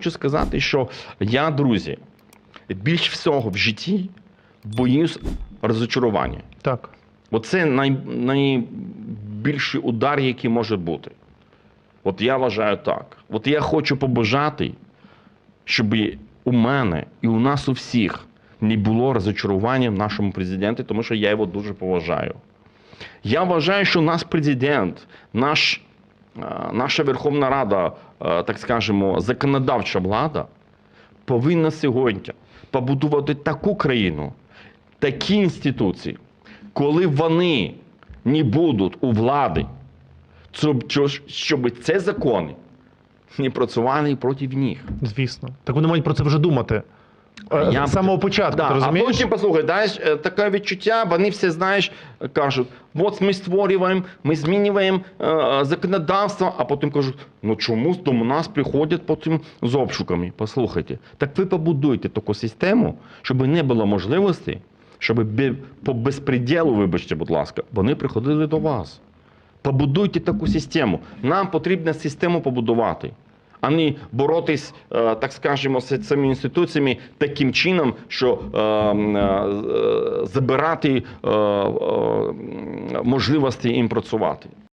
Хочу сказати, що я, друзі, більш всього в житті боюсь розочарування. Так. Оце най, найбільший удар, який може бути. От я вважаю так. От я хочу побажати, щоб у мене і у нас у всіх не було розочарування в нашому президенті, тому що я його дуже поважаю. Я вважаю, що наш президент, наш, наша Верховна Рада, е, так скажемо, законодавча влада повинна сьогодні побудувати таку країну, такі інституції, коли вони не будуть у влади, щоб ці закони не працювали проти них. Звісно. Так вони мають про це вже думати. Е, Я- З самого початку, Да, ти а потім, послухай, знаєш, е, таке відчуття, вони всі, знаєш, кажуть, от ми створюємо, ми змінюємо е, законодавство, а потім кажуть, ну чомусь до нас приходять потім з обшуками. Послухайте, так ви побудуйте таку систему, щоб не було можливості, щоб по безпреділу, вибачте, будь ласка, вони приходили до вас. Побудуйте таку систему. Нам потрібно систему побудувати, а не боротись, е, так скажемо, з цими інституціями таким чином, що е, е, забирати можливості їм працювати.